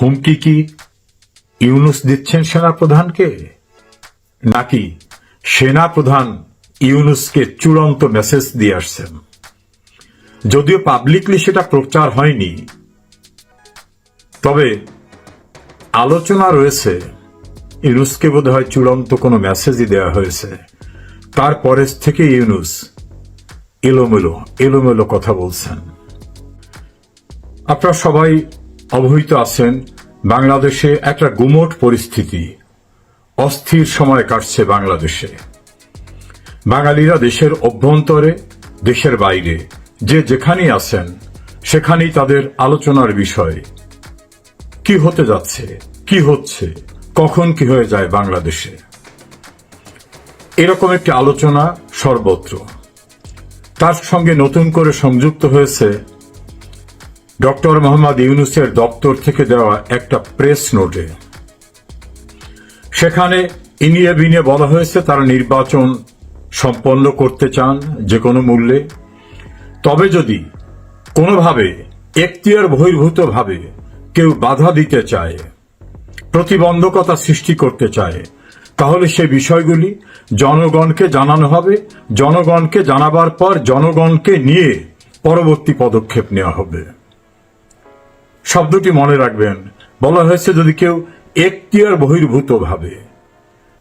হুমকি কি ইউনুস দিচ্ছেন সেনাপ্রধানকে? নাকি সেনাপ্রধান ইউনুসকে চূড়ান্ত মেসেজ দিয়ে আসছেন? যদিও পাবলিকলি সেটা প্রচার হয়নি, তবে আলোচনা রয়েছে, ইউনুসকে বোধ হয় চূড়ান্ত কোনো মেসেজই দেওয়া হয়েছে। তারপরে থেকে ইউনুস এলোমেলো এলোমেলো কথা বলছেন। আপনারা সবাই অবহিত আছেন বাংলাদেশে একটা গুমোট পরিস্থিতি। অস্থির সময় কাটছে বাংলাদেশে। বাঙালিরা দেশের অভ্যন্তরে, দেশের বাইরে, যে যেখানেই আছেন, সেখানেই তাদের আলোচনার বিষয়। কি হতে যাচ্ছে, কি হচ্ছে, কখন কি হয়ে যায় বাংলাদেশে? এরকম একটি আলোচনা সর্বত্র। তার সঙ্গে নতুন করে সংযুক্ত হয়েছে ডক্টর মোহাম্মদ ইউনুসের দপ্তর থেকে দেওয়া একটা প্রেস নোটে। সেখানে ইনিয়ে বিনিয়ে বলা হয়েছে তারা নির্বাচন সম্পন্ন করতে চান যে কোনো মূল্যে। তবে যদি কোনোভাবে এখতিয়ার বহির্ভূতভাবে কেউ বাধা দিতে চায়, প্রতিবন্ধকতা সৃষ্টি করতে চায়, তাহলে সে বিষয়গুলি জনগণকে জানানো হবে। জনগণকে জানাবার পর জনগণকে নিয়ে পরবর্তী পদক্ষেপ নেওয়া হবে। শব্দটি মনে রাখবেন। বলা হয়েছে যদি কেউ এখতিয়ার বহির্ভূত ভাবে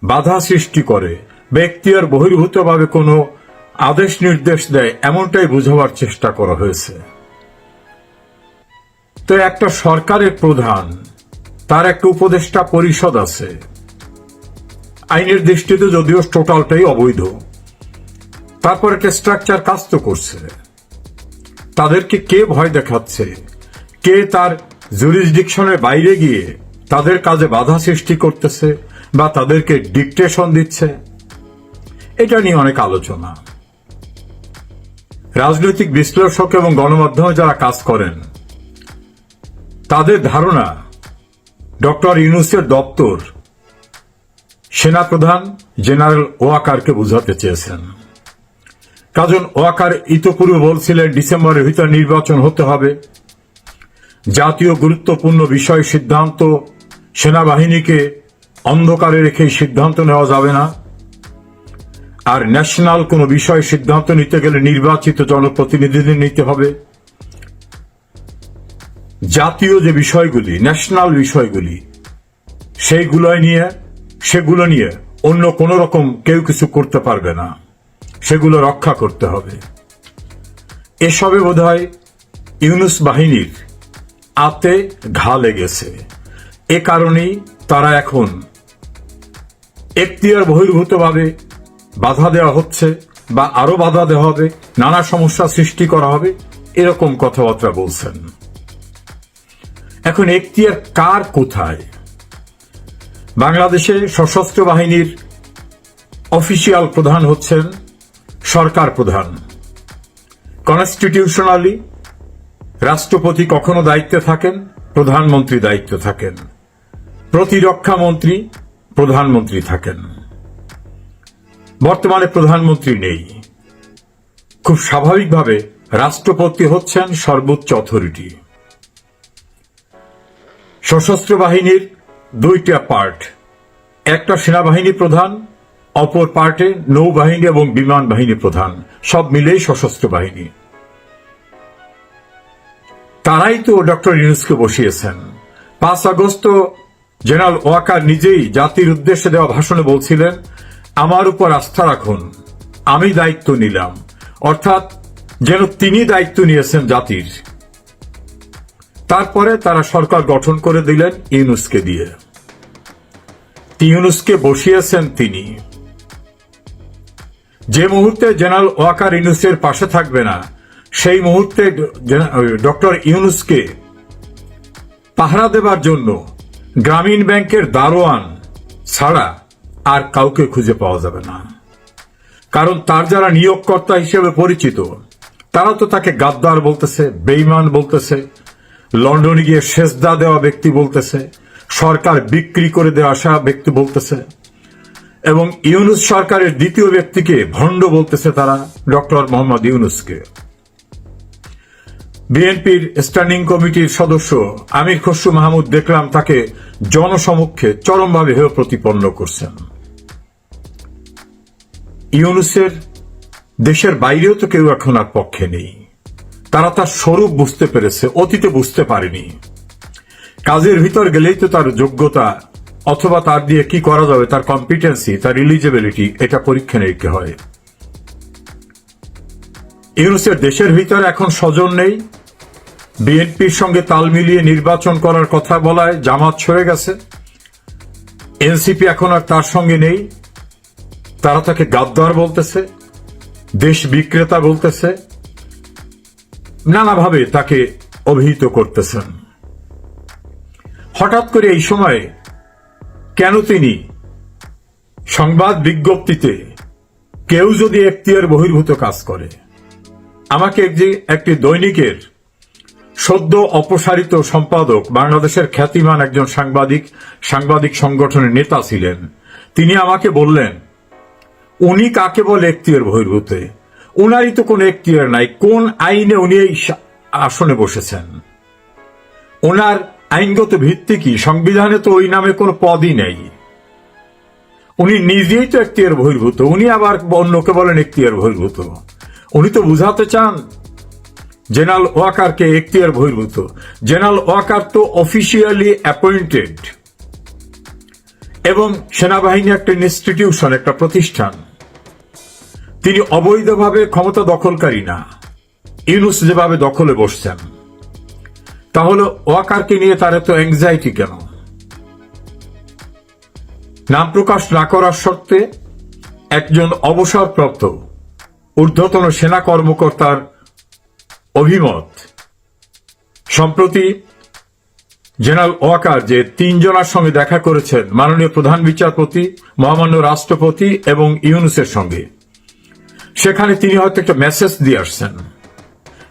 বাধা সৃষ্টি করে, বা এখতিয়ার বহির্ভূত ভাবে কোনো আদেশ নির্দেশ দেয়, এমনটাই বোঝাবার চেষ্টা করা হয়েছে। তো একটা সরকারের প্রধান, তার একটা উপদেষ্টা পরিষদ আছে। আইনের দৃষ্টিতে যদিও টোটালটাই অবৈধ। তারপর একটা স্ট্রাকচার কাজ তো করছে। তাদেরকে কে ভয় দেখাচ্ছে? কে তার জুরিসডিকশনের বাইরে গিয়ে তাদের কাজে বাধা সৃষ্টি করতেছে বা তাদেরকে ডিকটেশন দিচ্ছে? এটা নিয়ে অনেক আলোচনা। রাজনৈতিক বিশ্লেষক এবং গণমাধ্যমে যারা কাজ করেন, তাদের ধারণা ডক্টর ইউনুসের দপ্তর সেনাপ্রধান জেনারেল ওয়াকারকে বুঝাতে চেয়েছেন। কাজন ওয়াকার ইতপূর্বে বলছিলেন, ডিসেম্বরের ভিতর নির্বাচন হতে হবে। জাতীয় গুরুত্বপূর্ণ বিষয় সিদ্ধান্ত, সেনাবাহিনীকে অন্ধকারে রেখে সিদ্ধান্ত নেওয়া যাবে না। আর ন্যাশনাল কোনো বিষয় সিদ্ধান্ত নিতে গেলে নির্বাচিত জনপ্রতিনিধিদের নিতে হবে। জাতীয় যে বিষয়গুলি, ন্যাশনাল বিষয়গুলি সেইগুলো নিয়ে, সেগুলো নিয়ে অন্য কোনো রকম কেউ কিছু করতে পারবে না। সেগুলো রক্ষা করতে হবে। এসবে বোধহয় ইউনুস বাহিনীর আতে ঘা লেগেছে। এ কারণেই তারা এখন এখতিয়ার বহির্ভূতভাবে বাধা দেওয়া হচ্ছে বা আরও বাধা দেওয়া হবে, নানা সমস্যা সৃষ্টি করা হবে, এরকম কথাবার্তা বলছেন। এখন এখতিয়ার কার কোথায়? বাংলাদেশে সশস্ত্র বাহিনীর অফিসিয়াল প্রধান হচ্ছেন সরকার প্রধান। কনস্টিটিউশনালি রাষ্ট্রপতি কখনো দায়িত্বে থাকেন, প্রধানমন্ত্রী দায়িত্বে থাকেন। প্রতিরক্ষা মন্ত্রী, প্রধানমন্ত্রী থাকেন। বর্তমানে প্রধানমন্ত্রী নেই। খুব স্বাভাবিকভাবে রাষ্ট্রপতি হচ্ছেন সর্বোচ্চ অথরিটি। সশস্ত্র বাহিনীর দুইটা পার্ট। একটা সেনাবাহিনী প্রধান, অপর পার্টে নৌবাহিনী এবং বিমান বাহিনী প্রধান। সব মিলেই সশস্ত্র বাহিনী। তারাই তো ডক্টর ইউনুসকে বসিয়েছেন। পাঁচ আগস্ট জেনারেল ওয়াকার নিজেই জাতির উদ্দেশ্যে দেওয়া ভাষণে বলছিলেন, আমার উপর আস্থা রাখুন, আমি দায়িত্ব নিলাম। অর্থাৎ যেন তিনি দায়িত্ব নিয়েছেন জাতির। তারপরে তারা সরকার গঠন করে দিলেন ইউনুসকে দিয়ে। ইউনুসকে বসিয়েছেন তিনি। যে মুহূর্তে জেনারেল ওয়াকার ইউনুসের পাশে থাকবে না সেই মুহূর্তে ডক্টর ইউনুসকে পাহারা দেবার জন্য গ্রামীণ ব্যাংকের দারোয়ান ছাড়া আর কাউকে খুঁজে পাওয়া যাবে না। কারণ তার যারা নিয়োগকর্তা হিসেবে পরিচিত, তারা তো তাকে গাদ্দার বলতেছে, বেইমান বলতেছে, লন্ডনে গিয়ে সেজদা দেওয়া ব্যক্তি বলতেছে, সরকার বিক্রি করে দেওয়া আসা ব্যক্তি বলতেছে, এবং ইউনুস সরকারের দ্বিতীয় ব্যক্তিকে ভণ্ড বলতেছে তারা, ডক্টর মোহাম্মদ ইউনুসকে। বিএনপির স্ট্যান্ডিং কমিটির সদস্য আমির খসরু মাহমুদ দেখলাম তাকে জনসমক্ষে চরমভাবে হেয় প্রতিপন্ন করছেন। ইউনুসের দেশের বাইরেও তো কেউ এখন আর পক্ষে নেই। তারা তার স্বরূপ বুঝতে পেরেছে, অতীতে বুঝতে পারেনি। কাজের ভিতর গেলেই তো তার যোগ্যতা, অথবা তার দিয়ে কি করা যাবে, তার কম্পিটেন্সি তার ইলিজিবিলিটি এটা পরীক্ষা নিরীক্ষা হয়। ইউনুসের দেশের ভিতরে এখন স্বজন নেই বিএনপির সঙ্গে তাল মিলিয়ে নির্বাচন করার কথা বলায় জামাত সরে গেছে। এনসিপি এখন আর তার সঙ্গে নেই। তারা তাকে গাদ্দার বলতেছে, দেশ বিক্রেতা বলতেছে, নানাভাবে তাকে অভিহিত করতেছেন হঠাৎ করে এই সময়ে কেন তিনি সংবাদ বিজ্ঞপ্তিতে কেউ যদি এখতিয়ার বহির্ভূত কাজ করে, আমাকে একটি দৈনিকের সদ্য অপসারিত সম্পাদক, বাংলাদেশের খ্যাতিমান একজন সাংবাদিক সাংবাদিক সংগঠনের নেতা ছিলেন। তিনি আমাকে বললেন, উনি কাকে বলে এখতিয়ার বহির্ভূতে? উনারই তো কোনো এখতিয়ার নাই। কোন আইনে উনি এই আসনে বসেছেন? ওনার আইনগত ভিত্তি কি? সংবিধানে তো ওই নামে কোনো পদই নেই। উনি নিজেই তো এখতিয়ার বহির্ভূত। উনি আবার অন্যকে বলেন এখতিয়ার বহির্ভূত। উনি তো বুঝাতে চান জেনারেল ওয়াকারকে এখতিয়ার বহির্ভূত। জেনারেল ওয়াকার তো অফিসিয়ালি অ্যাপয়েন্টেড এবং সেনাবাহিনী একটা ইনস্টিটিউশন একটা প্রতিষ্ঠান। তিনি অবৈধভাবে ক্ষমতা দখলকারী না। ইউনুস যেভাবে দখলে বসছেন। তাহলে ওয়াকারকে নিয়ে তার এত অ্যাংজাইটি কেন? নাম প্রকাশ না করার সত্ত্বে একজন অবসরপ্রাপ্ত ঊর্ধ্বতন সেনা কর্মকর্তার অভিমত। সম্প্রতি জেনারেল ওয়াকার যে তিনজনের সঙ্গে দেখা করেছেন মাননীয় প্রধান বিচারপতি, মহামান্য রাষ্ট্রপতি এবং ইউনুসের সঙ্গে। সেখানে তিনি হয়তো একটা মেসেজ দিয়ে আসছেন।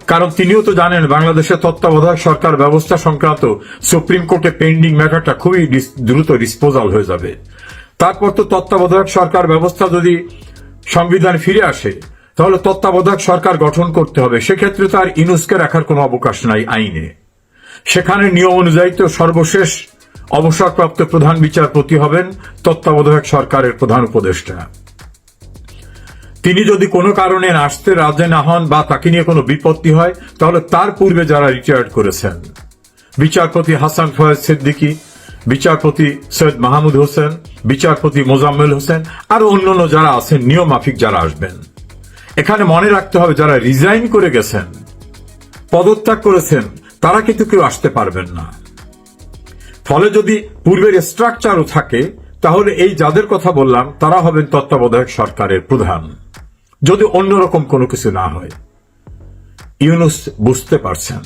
কারণ তিনিও তো জানেন বাংলাদেশের তত্ত্বাবধায়ক সরকার ব্যবস্থা সংক্রান্ত সুপ্রিম কোর্টে পেন্ডিং ম্যাটারটা খুবই দ্রুত ডিসপোজাল হয়ে যাবে। তারপর তো তত্ত্বাবধায়ক সরকার ব্যবস্থা যদি সংবিধান ফিরে আসে তাহলে তত্ত্বাবধায়ক সরকার গঠন করতে হবে। সেক্ষেত্রে তার ইনুসকে রাখার কোনো অবকাশ নাই আইনে। সেখানে নিয়ম অনুযায়ী তো সর্বশেষ অবসরপ্রাপ্ত প্রধান বিচারপতি হবেন তত্ত্বাবধায়ক সরকারের প্রধান উপদেষ্টা। তিনি যদি কোনো কারণে আসতে রাজে না হন বা তাকে নিয়ে কোনো বিপত্তি হয়, তাহলে তার পূর্বে যারা রিটায়ার্ড করেছেন, বিচারপতি হাসান ফয়েজ সিদ্দিকী, বিচারপতি সৈয়দ মাহমুদ হোসেন, বিচারপতি মোজাম্মেল হোসেন, আর অন্যান্য যারা আছেন নিয়মাফিক যারা আসবেন। এখানে মনে রাখতে হবে, যারা রিজাইন করে গেছেন, পদত্যাগ করেছেন, তারা কিন্তু কেউ আসতে পারবেন না। ফলে যদি পূর্বের স্ট্রাকচারও থাকে, তাহলে এই যাদের কথা বললাম, তারা হবেন তত্ত্বাবধায়ক সরকারের প্রধান। যদি অন্যরকম কোনো কিছু না হয়। ইউনুস বুঝতে পারছেন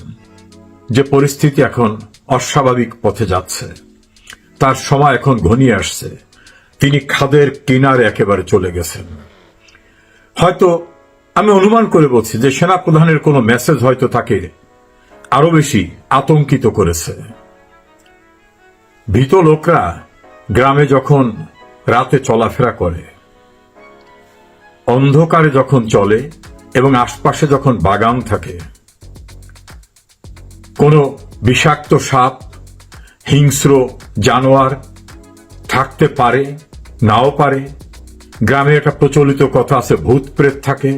যে পরিস্থিতি এখন অস্বাভাবিক পথে যাচ্ছে। তার সময় এখন ঘনিয়ে আসছে। তিনি খাদের কিনারে একেবারে চলে গেছেন। হয়তো আমি অনুমান করে বলছি যে সেনা প্রধানের কোনো মেসেজ হয়তো তাকে আরও বেশি আতঙ্কিত করেছে। ভীত লোকরা গ্রামে যখন রাতে চলাফেরা করে, অন্ধকারে যখন চলে এবং আশপাশে যখন বাগান থাকে, কোনো বিষাক্ত সাপ, হিংস্র জানোয়ার থাকতে পারে, নাও পারে, গ্রামে একটা প্রচলিত কথা আছে, ভূত প্রেত থাকে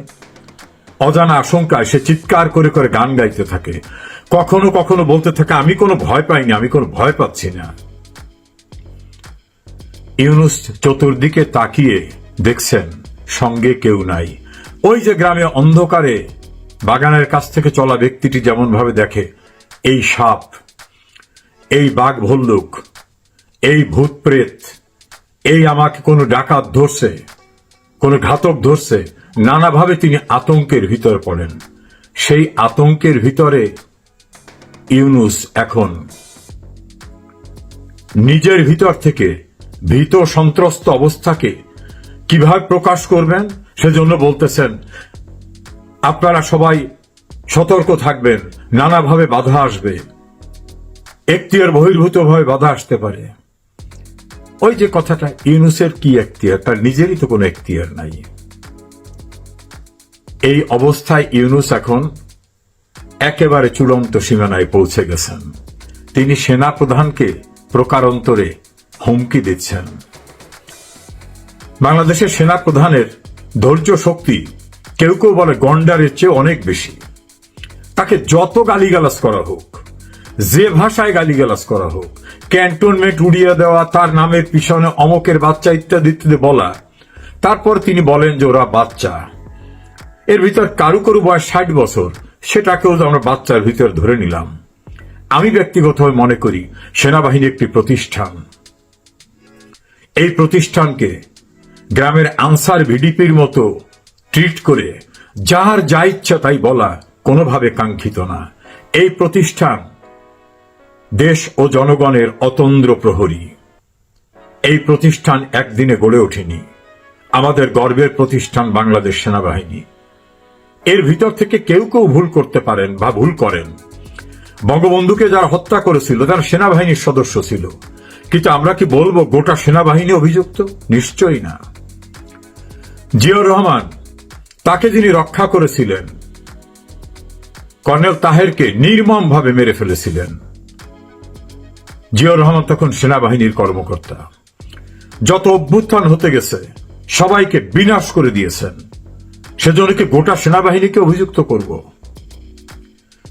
অজানা আশঙ্কায় সে চিৎকার করে করে গান গাইতে থাকে। কখনো কখনো বলতে থাকে, আমি কোনো ভয় পাইনি, আমি কোনো ভয় পাচ্ছি না। ইউনুস চতুর্দিকে তাকিয়ে দেখছেন, সঙ্গে কেউ নাই। ওই যে গ্রামে অন্ধকারে বাগানের কাছ থেকে চলা ব্যক্তিটি যেমন ভাবে দেখে, এই সাপ, এই বাঘ ভল্লুক, এই ভূত প্রেত, এই আমাকে কোনো ডাকাত ধরছে, কোনো ঘাতক ধরছে নানাভাবে তিনি আতঙ্কের ভিতর পড়েন। সেই আতঙ্কের ভিতরে ইউনুস এখন নিজের ভিতর থেকে ভীত, সন্ত্রস্ত অবস্থাকে কীভাবে প্রকাশ করবেন সেজন্য বলতেছেন, আপনারা সবাই সতর্ক থাকবেন, নানাভাবে বাধা আসবে। এখতিয়ার বহির্ভূতভাবে বাধা আসতে পারে। ওই যে কথাটা, ইউনুসের কি এখতিয়ার তার নিজেরই তো কোনো এখতিয়ার নাই। এই অবস্থায় ইউনুস এখন একেবারে চূড়ান্ত সীমানায় পৌঁছে গেছেন। তিনি সেনা প্রধানকে প্রকারান্তরে হুমকি দিচ্ছেন। বাংলাদেশের সেনা প্রধানের ধৈর্য শক্তি কেউ কেউ বলে গন্ডারের চেয়ে অনেক বেশি। তাকে যত গালিগালাজ করা হোক, যে ভাষায় গালিগালাজ করা হোক, ক্যান্টনমেন্ট উড়িয়ে দেওয়া, তার নামের পিছনে অমকের বাচ্চা ইত্যাদি ইত্যাদি বলা, তারপর তিনি বলেন যে ওরা বাচ্চা। এর ভিতর কারু কারু বয়স ষাট বছর। সেটাকেও আমরা বাচ্চার ভিতর ধরে নিলাম। আমি ব্যক্তিগতভাবে মনে করি সেনাবাহিনী একটি প্রতিষ্ঠান। এই প্রতিষ্ঠানকে গ্রামের আনসার ভিডিপির মতো ট্রিট করে যার যা ইচ্ছা তাই বলা কোনোভাবে কাঙ্ক্ষিত না। এই প্রতিষ্ঠান দেশ ও জনগণের অতন্দ্র প্রহরী। এই প্রতিষ্ঠান একদিনে গড়ে ওঠেনি। আমাদের গর্বের প্রতিষ্ঠান বাংলাদেশ সেনাবাহিনী। এর ভিতর থেকে কেউ কেউ ভুল করতে পারেন বা ভুল করেন। বঙ্গবন্ধুকে যারা হত্যা করেছিল, তারা সেনাবাহিনীর সদস্য ছিল। কিন্তু আমরা কি বলব, গোটা সেনাবাহিনী অভিযুক্ত? নিশ্চয়ই না। জিয়াউর রহমান, তাকে যিনি রক্ষা করেছিলেন, কর্নেল তাহেরকে নির্মমভাবে মেরে ফেলেছিলেন। জিয়াউর রহমান তখন সেনাবাহিনীর কর্মকর্তা। যত অভ্যুত্থান হতে গেছে, সবাইকে বিনাশ করে দিয়েছেন। সেজন্য কি গোটা সেনাবাহিনীকে অভিযুক্ত করব।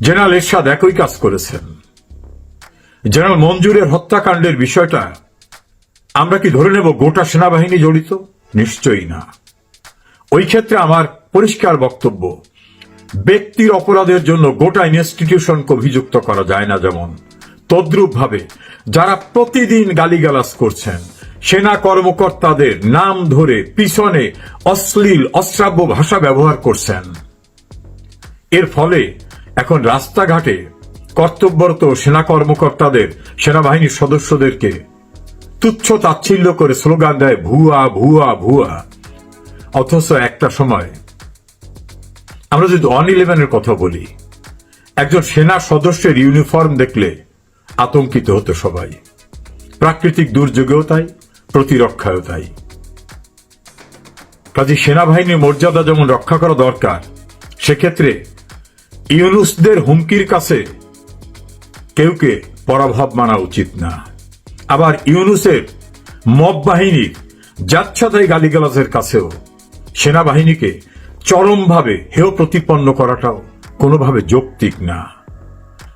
জেনারেল এরশাদ একই কাজ করেছেন। জেনারেল মঞ্জুরের হত্যাকাণ্ডের বিষয়টা আমরা কি ধরে নেব গোটা সেনাবাহিনী জড়িত? নিশ্চয়ই না। ওই ক্ষেত্রে আমার পরিষ্কার বক্তব্য, ব্যক্তির অপরাধের জন্য গোটা ইনস্টিটিউশনকে অভিযুক্ত করা যায় না যেমন। তদ্রুপভাবে যারা প্রতিদিন গালিগালাজ করছেন সেনা কর্মকর্তাদের নাম ধরে পিছনে অশ্লীল, অশ্রাব্য ভাষা ব্যবহার করছেন। এর ফলে এখন রাস্তাঘাটে কর্তব্যরত সেনা কর্মকর্তাদের, সেনাবাহিনীর সদস্যদেরকে তুচ্ছ তাচ্ছিল্য করে স্লোগান দেয়, ভুয়া ভুয়া ভুয়া। অথচ একটা সময় আমরা যদি ওয়ান ইলেভেনের কথা বলি, একজন সেনা সদস্যের ইউনিফর্ম দেখলে আতঙ্কিত হতো সবাই। প্রাকৃতিক দুর্যোগেও তাই। প্রতিরক্ষায়ও তাই কাজে সেনাবাহিনীর মর্যাদা যেমন রক্ষা করা দরকার, সেক্ষেত্রে ইউনুসদের হুমকির কাছে কেউকে পরাভব মানা উচিত না। আবার ইউনুসের মব বাহিনীর যাচ্ছাদাই গালিগালাজের কাছেও সেনাবাহিনীকে চরমভাবে হেয় প্রতিপন্ন করাটাও কোনোভাবে যৌক্তিক না।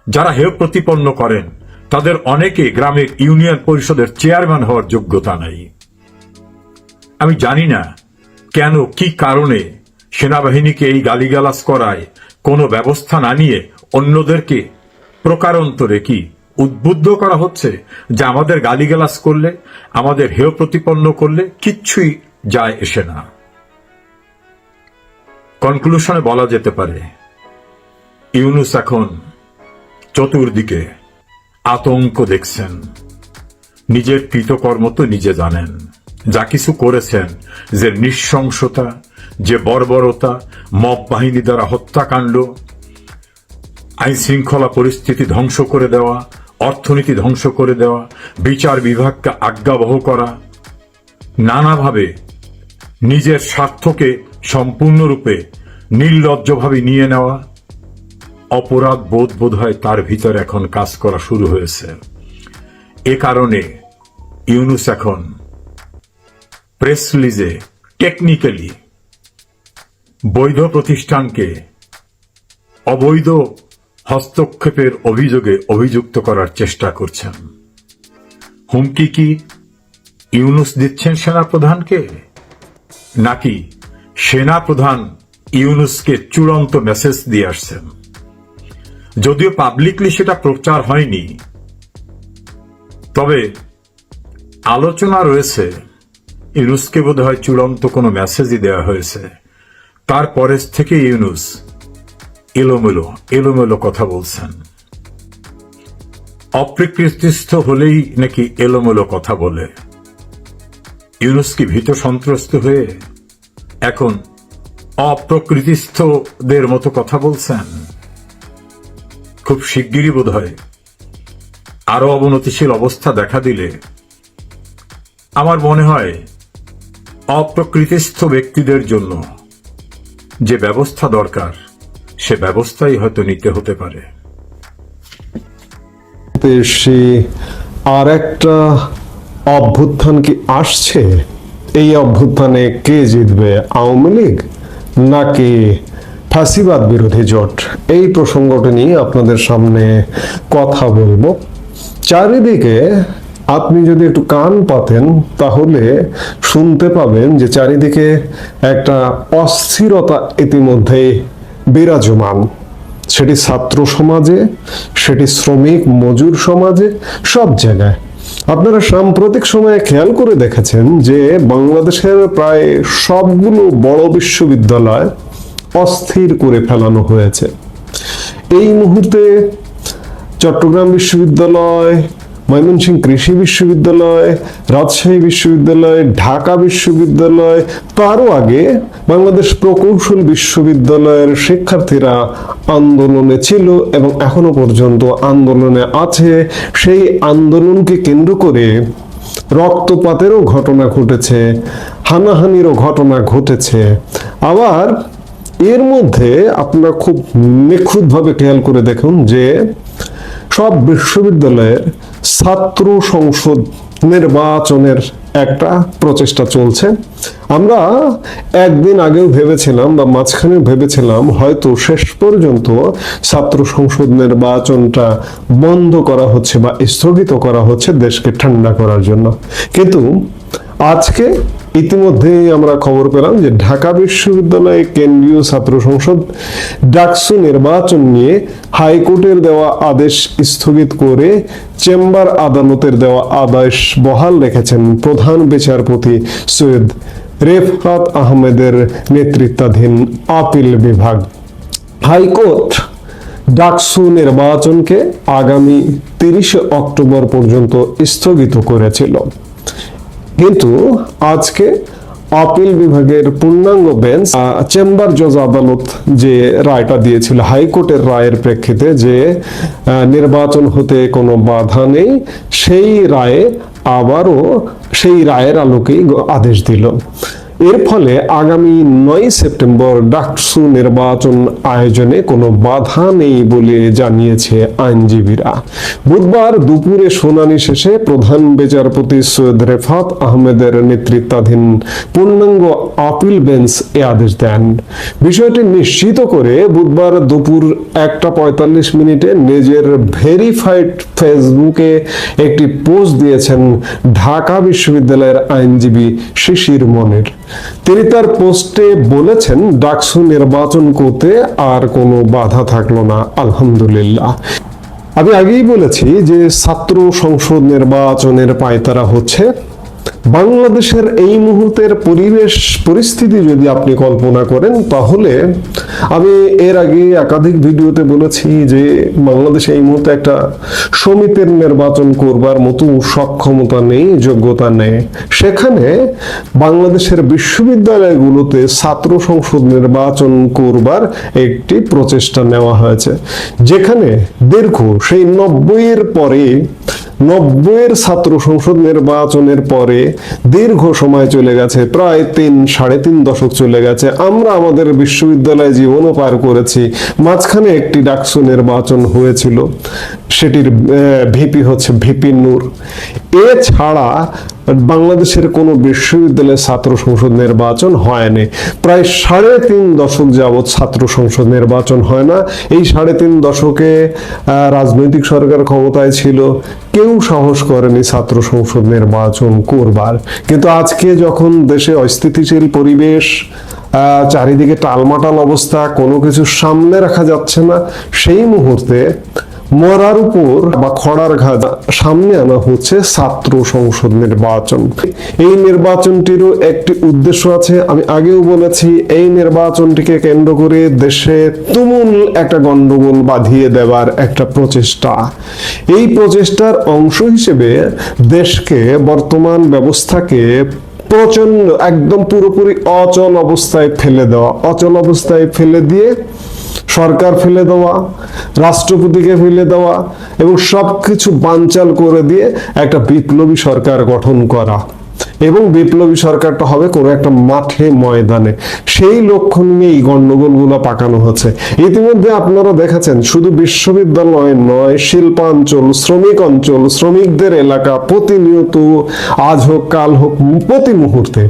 যারা হেয় প্রতিপন্ন করেন তাদের অনেকে গ্রামের ইউনিয়ন পরিষদের চেয়ারম্যান হওয়ার যোগ্যতা নাই। আমি জানি না কেন, কি কারণে সেনাবাহিনীকে এই গালিগালাজ করায়, কোনো ব্যবস্থা না নিয়ে অন্যদেরকে প্রকারান্তরে কি উদ্বুদ্ধ করা হচ্ছে যে আমাদের গালিগালাজ করলে, আমাদের হেয় প্রতিপন্ন করলে কিচ্ছুই যায় এসে না। কনক্লুশনে বলা যেতে পারে, ইউনুস এখন চতুর্দিকে আতঙ্ক দেখছেন। নিজের কৃতকর্ম তো নিজে জানেন। যা কিছু করেছেন, যে নৃশংসতা, যে বর্বরতা, মব বাহিনী দ্বারা হত্যাকাণ্ড আইন শৃঙ্খলা পরিস্থিতি ধ্বংস করে দেওয়া, অর্থনীতি ধ্বংস করে দেওয়া, বিচার বিভাগকে আজ্ঞাবহ করা, নানাভাবে নিজের স্বার্থকে সম্পূর্ণরূপে নির্লজ্জভাবে নিয়ে নেওয়া অপরাধ বোধ বোধ হয় তার ভিতর এখন কাজ করা শুরু হয়েছে। এ কারণে ইউনুস এখন প্রেস রিলিজে টেকনিক্যালি বৈধ প্রতিষ্ঠানকে অবৈধ হস্তক্ষেপের অভিযোগে অভিযুক্ত করার চেষ্টা করছেন। হুমকি কি ইউনুস দিচ্ছেন সেনাপ্রধানকে? নাকি সেনাপ্রধান ইউনুসকে চূড়ান্ত মেসেজ দিয়ে আসছেন? যদিও পাবলিকলি সেটা প্রচার হয়নি, তবে আলোচনা রয়েছে, ইউনুসকে বোধ হয় চূড়ান্ত কোনো মেসেজই দেওয়া হয়েছে। তারপরে থেকে ইউনুস এলোমেলো এলোমেলো কথা বলছেন। অপ্রকৃতিস্থ হলেই নাকি এলোমেলো কথা বলে। ইউনুস কি ভীত সন্ত্রস্ত হয়ে এখন অপ্রকৃতিস্থদের মতো কথা বলছেন? খুব শিগগিরই বোধ হয় আরও অবনতিশীল অবস্থা দেখা দিলে আমার মনে হয় অপ্রকৃতিস্থ ব্যক্তিদের জন্য যে ব্যবস্থা দরকার, সে ব্যবস্থাই হয়তো নিতে হতে পারে। দেশে আর একটা অভ্যুত্থান কি আসছে? এই অভ্যুত্থানে কে জিতবে, আওয়ামী লীগ নাকি ফ্যাসিবাদ বিরোধী জোট। এই প্রসঙ্গটি নিয়ে আপনাদের সামনে কথা বলব। চারিদিকে আপনি যদি একটু কান পাতেন, তাহলে শুনতে পাবেন যে চারিদিকে একটা অস্থিরতা ইতিমধ্যে বিরাজমান। সেটি ছাত্র সমাজে, সেটি শ্রমিক, মজুর সমাজে, সব জায়গায়। আপনারা সাম্প্রতিক সময়ে খেয়াল করে দেখেছেন যে বাংলাদেশের প্রায় সবগুলো বড় বিশ্ববিদ্যালয় অস্থির করে ফেলানো হয়েছে। এই মুহূর্তে চট্টগ্রাম বিশ্ববিদ্যালয় ময়মনসিংহ কৃষি বিশ্ববিদ্যালয়, রাজশাহী বিশ্ববিদ্যালয়, ঢাকা বিশ্ববিদ্যালয়, তারও আগে বাংলাদেশ প্রকৌশল বিশ্ববিদ্যালয়ের শিক্ষার্থীরা আন্দোলনে ছিল এবং এখনও পর্যন্ত আন্দোলনে আছে। সেই আন্দোলনকে কেন্দ্র করে রক্তপাতেরও ঘটনা ঘটেছে, হানাহানিরও ঘটনা ঘটেছে। আবার এর মধ্যে আপনারা খুব নিখুঁতভাবে খেয়াল করে দেখুন যে সব বিশ্ববিদ্যালয়ের ছাত্র সংসদ নির্বাচনের একটা প্রচেষ্টা চলছে। আমরা একদিন আগেও ভেবেছিলাম বা মাঝখানে ভেবেছিলাম হয়তো শেষ পর্যন্ত ছাত্র সংসদ নির্বাচনটা বন্ধ করা হচ্ছে বা স্থগিত করা হচ্ছে দেশকে ঠান্ডা করার জন্য। কিন্তু আজকে ইতিমধ্যেই আমরা খবর পেলাম যে ঢাকা বিশ্ববিদ্যালয়ে কেন্দ্রীয় ছাত্র সংসদ ডাকসু নির্বাচন নিয়ে হাইকোর্টের দেওয়া আদেশ স্থগিত করে চেম্বার আদালতের দেওয়া আদেশ বহাল রেখেছেন প্রধান বিচারপতি সৈয়দ রেফাত আহমেদের নেতৃত্বাধীন আপিল বিভাগ। হাইকোর্ট ডাকসু নির্বাচনকে আগামী তিরিশে অক্টোবর পর্যন্ত স্থগিত করেছিল। কিন্তু আজকে আপিল বিভাগের পূর্ণাঙ্গ বেঞ্চ চেম্বার জজ আদালত যে রায়টা দিয়েছিল, হাইকোর্টের রায়ের প্রেক্ষিতে যে নির্বাচন হতে কোনো বাধা নেই, সেই রায়ে আবারও সেই রায়ের আলোকেই আদেশ দিল। এর ফলে আগামী নয় সেপ্টেম্বর ডাকসু নির্বাচন আয়োজনে কোনো বাধা নেই বলে জানিয়েছে আইনজীবীরা। বুধবার দুপুরে শুনানি শেষে প্রধান বিচারপতি সৈয়দ রেফাত আহমেদের নেতৃত্বাধীন পূর্ণাঙ্গ আপিল বেঞ্চ এ আদেশ দেন। বিষয়টি নিশ্চিত করে বুধবার দুপুর একটা পঁয়তাল্লিশ মিনিটে নিজের ভেরিফাইড ফেসবুকে একটি পোস্ট দিয়েছেন ঢাকা বিশ্ববিদ্যালয়ের আইনজীবী শিশির মনির। তিনি তার পোস্টে বলেছেন, ডাকসু নির্বাচন করতে আর কোনো বাধা থাকল না, আলহামদুলিল্লাহ। আমি আগেই বলেছি যে ছাত্র সংসদ নির্বাচনের পায়তারা হচ্ছে বাংলাদেশের এই মুহূর্তের পরিবেশ, পরিস্থিতি যদি আপনি কল্পনা করেন, তাহলে আমি এর আগে একাধিক ভিডিওতে বলেছি যে বাংলাদেশে এই মুহূর্তে একটা সমিতির নির্বাচন করবার মতো সক্ষমতা নেই, যোগ্যতা নেই। সেখানে বাংলাদেশের বিশ্ববিদ্যালয়গুলোতে ছাত্র সংসদ নির্বাচন করবার একটি প্রচেষ্টা নেওয়া হয়েছে, যেখানে দীর্ঘ সেই নব্বইয়ের পরে নব্বইয়ের ছাত্র সংসদ নির্বাচনের পরে দীর্ঘ সময় চলে গেছে, প্রায় তিন, সাড়ে তিন দশক চলে গেছে। আমরা আমাদের বিশ্ববিদ্যালয় জীবনও পার করেছি। মাঝখানে একটি ডাকসু নির্বাচন হয়েছিল, সেটির ভিপি হচ্ছে ভিপি নূর। এছাড়া বাংলাদেশের কোনো বিশ্ববিদ্যালয়ে ছাত্র সংসদ নির্বাচন হয়নি। প্রায় সাড়ে তিন দশক যাবৎ ছাত্র সংসদ নির্বাচন হয় না। এই সাড়ে তিন দশকে রাজনৈতিক সরকার ক্ষমতায় ছিল। কেউ সাহস করেনি ছাত্র সংসদ নির্বাচন করবার। কিন্তু আজকে যখন দেশে অস্থিতিশীল পরিবেশ চারিদিকে টালমাটাল অবস্থা, কোনো কিছু সামনে রাখা যাচ্ছে না, সেই মুহূর্তে মরার উপর বা খড়ার ঘাট সামনে আনা হচ্ছে ছাত্র সংসদ নির্বাচন। এই নির্বাচনটিরও একটি উদ্দেশ্য আছে। আমি আগেও বলেছি, এই নির্বাচনটিকে কেন্দ্র করে দেশে তুমুল একটা গন্ডগোল বাঁধিয়ে দেওয়ার একটা প্রচেষ্টা। এই প্রচেষ্টার অংশ হিসেবে দেশকে বর্তমান ব্যবস্থাকে প্রচণ্ড একদম পুরোপুরি অচল অবস্থায় ফেলে দেওয়া, অচল অবস্থায় ফেলে দিয়ে সরকার ফেলে দেওয়া, রাষ্ট্রপতিকে ফেলে দেওয়া এবং সবকিছু বানচাল করে দিয়ে একটা বিপ্লবী সরকার গঠন করা। এবং বিপ্লবী সরকারটা হবে কোনো একটা মাঠে ময়দানে। সেই লক্ষ্য নিয়ে এই গন্ডগোলগুলো পাকানো হচ্ছে। ইতিমধ্যে আপনারা দেখেছেন, শুধু বিশ্ববিদ্যালয় নয়, শিল্পাঞ্চল, শ্রমিক অঞ্চল, শ্রমিকদের এলাকা প্রতিনিয়ত আজ হোক, কাল হোক, প্রতি মুহূর্তে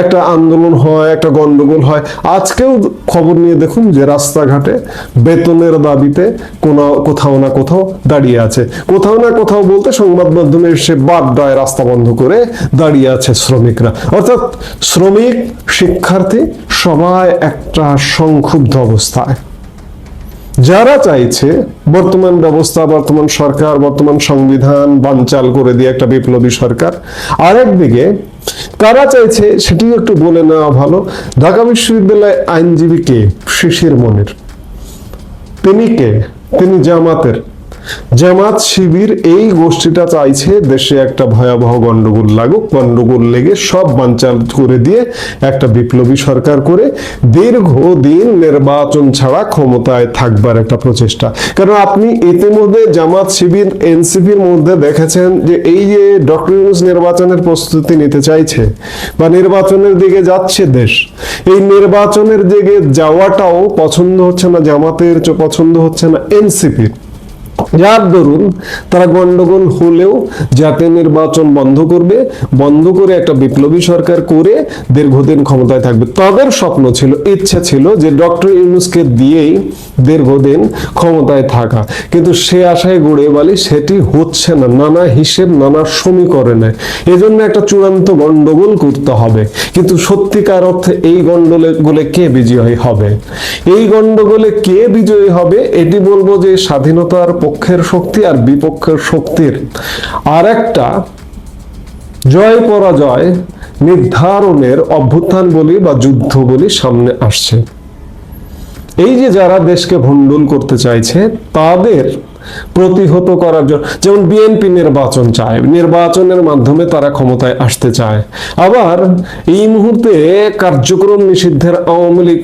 একটা আন্দোলন হয়, একটা গন্ডগোল হয়। আজকেও খবর নিয়ে দেখুন যে রাস্তাঘাটে বেতনের দাবিতে কোনো, কোথাও না কোথাও দাঁড়িয়ে আছে। কোথাও না কোথাও বলতে সংবাদ মাধ্যমে সে বাড্ডায় রাস্তা বন্ধ করে দাঁড়িয়ে আছে শ্রমিকরা। অর্থাৎ শ্রমিক, শিক্ষার্থী, সবাই একটা সংক্ষুব্ধ অবস্থায়। যারা চাইছে বর্তমান ব্যবস্থা, বর্তমান সরকার, বর্তমান সংবিধান বানচাল করে দিয়ে একটা বিপ্লবী সরকার, আরেকদিকে কারা চাইছে সেটি একটু বলে নেওয়া ভালো। ঢাকা বিশ্ববিদ্যালয় আইনজীবীকে শিশির মনের। তিনি কে? তিনি জামাতের। জামাত শিবির এই গোষ্ঠীটা চাইছে দেশে একটা ভয়াবহ গন্ডগোল লাগুক, গন্ডগোল লেগে সব বানচাল করে দিয়ে একটা বিপ্লবী সরকার করে দীর্ঘদিন নির্বাচন ছাড়া ক্ষমতায় থাকবার একটা প্রচেষ্টা। কারণ আপনি ইতিমধ্যে জামাত শিবির, এনসিপির মধ্যে দেখেছেন যে এই যে ডক্টর ইউনুস নির্বাচনের প্রস্তুতি নিতে চাইছে বা নির্বাচনের দিকে যাচ্ছে দেশ, এই নির্বাচনের দিকে যাওয়াটাও পছন্দ হচ্ছে না, জামাতের পছন্দ হচ্ছে না, এনসিপির। যার দরুন তারা গন্ডগোল হলেও যাতে নির্বাচন বন্ধ করবে, বন্ধ করে একটা বিপ্লবী সরকার করে দীর্ঘদিন ক্ষমতায় থাকবে। তাদের স্বপ্ন ছিল, ইচ্ছা ছিল যে ডক্টর ইউনুসকে দিয়েই দীর্ঘদিন ক্ষমতায় থাকা। কিন্তু সে আশায় গড়ে বালি সেটি হচ্ছে না, নানা হিসেব, নানা সমীকরণে। এজন্য একটা চূড়ান্ত গন্ডগোল করতে হবে। কিন্তু সত্যিকার অর্থে এই গন্ডগোলে কে বিজয়ী হবে? এই গন্ডগোলে কে বিজয়ী হবে? এটি বলব যে স্বাধীনতার পক্ষের শক্তি আর বিপক্ষের শক্তির আর একটা জয় পরাজয় নির্ধারণের অভ্যুত্থান বলি বা যুদ্ধ বলি সামনে আসছে। এই যে যারা দেশকে ভণ্ডুল করতে চাইছে, তাদের প্রতিহত করার জন্য যেমন বিএনপি নির্বাচন চায়, নির্বাচনের মাধ্যমে তারা ক্ষমতায় আসতে চায়। আবার এই মুহূর্তে কার্যক্রম নিষিদ্ধের আওয়ামী লীগ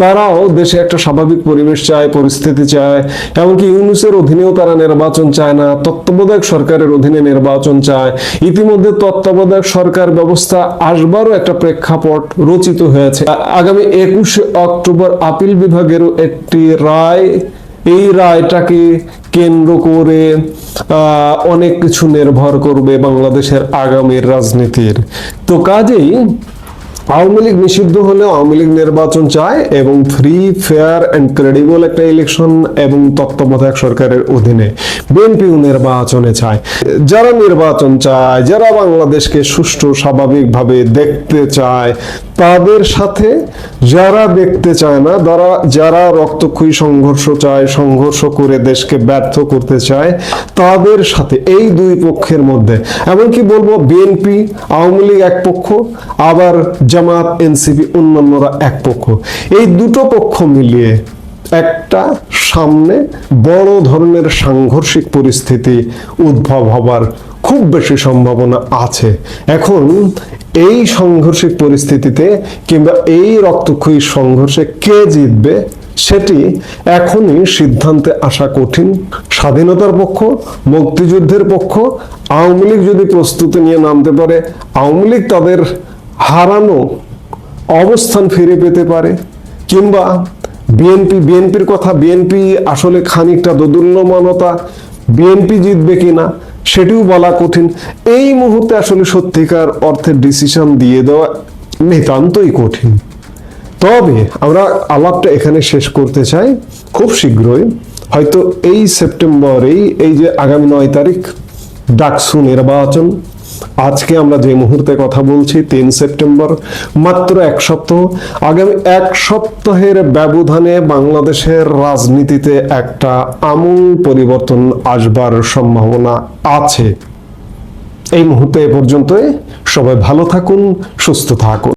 তারাও দেশে একটা স্বাভাবিক পরিবেশ চায়, পরিস্থিতি চায়, এমনকি ইউনুসের অধীনেও তারা নির্বাচন চায় না, তত্ত্বাবধায়ক সরকারের অধীনে নির্বাচন চায়। ইতিমধ্যে তত্ত্বাবধায়ক সরকার ব্যবস্থা আসবারও একটা প্রেক্ষাপট রচিত হয়েছে। আগামী একুশে অক্টোবর আপিল বিভাগেরও একটি রায়, এই রায়টাকে কেন্দ্র করে অনেক কিছু নির্ভর করবে বাংলাদেশের আগামীর রাজনীতির। তো কাজেই আওয়ামী লীগ নিষিদ্ধ হলে আওয়ামী লীগ নির্বাচন চায় এবং ফ্রি ফেয়ার অ্যান্ড ক্রেডিবল একটা ইলেকশন এবং তত্ত্বাবধায়ক সরকারের অধীনে বিএনপিও নির্বাচনে চায়। যারা নির্বাচন চায়, যারা বাংলাদেশকে সুষ্ঠু, স্বাভাবিকভাবে দেখতে চায়, তাদের সাথে যারা দেখতে চায় না যারা যারা রক্তক্ষয়ী সংঘর্ষ চায়, সংঘর্ষ করে দেশকে ব্যর্থ করতে চায়, তাদের সাথে এই দুই পক্ষের মধ্যে। এমনকি বলব বিএনপি, আওয়ামী লীগ এক পক্ষ, আবার জামাত, এনসিপি, অন্যান্যরা এক পক্ষ। এই দুটো পক্ষ মিলিয়ে একটা সামনে বড় ধরনের সাংঘর্ষিক পরিস্থিতি উদ্ভব হবার খুব বেশি সম্ভাবনা আছে। এখন এই সাংঘর্ষিক পরিস্থিতিতে কিংবা এই রক্তক্ষয়ী সংঘর্ষে কে জিতবে, সেটি এখনই সিদ্ধান্তে আসা কঠিন। স্বাধীনতার পক্ষ, মুক্তিযুদ্ধের পক্ষ, আওয়ামী লীগ যদি প্রস্তুতি নিয়ে নামতে পারে, আওয়ামী লীগ তাদের হারানো অবস্থান ফিরে পেতে পারে, কিংবা বিএনপি, বিএনপির কথা, বিএনপি আসলে খানিকটা দোদুল্যমানতা, বিএনপি জিতবে কিনা সেটিও বলা কঠিন। এই মুহূর্তে আসলে সত্যিকার অর্থের ডিসিশন দিয়ে দেওয়া নিতান্তই কঠিন। তবে আমরা আলাপটা এখানে শেষ করতে চাই, খুব শীঘ্রই। হয়তো এই সেপ্টেম্বরেই এই যে আগামী নয় তারিখ, ডাকসু নির্বাচন আজকে আমরা যে মুহূর্তে কথা বলছি, তিন সেপ্টেম্বর, মাত্র এক সপ্তাহ। আগামী এক সপ্তাহের ব্যবধানে বাংলাদেশের রাজনীতিতে একটা আমূল পরিবর্তন আসবার সম্ভাবনা আছে। এই মুহূর্তে এ পর্যন্তই। সবাই ভালো থাকুন, সুস্থ থাকুন।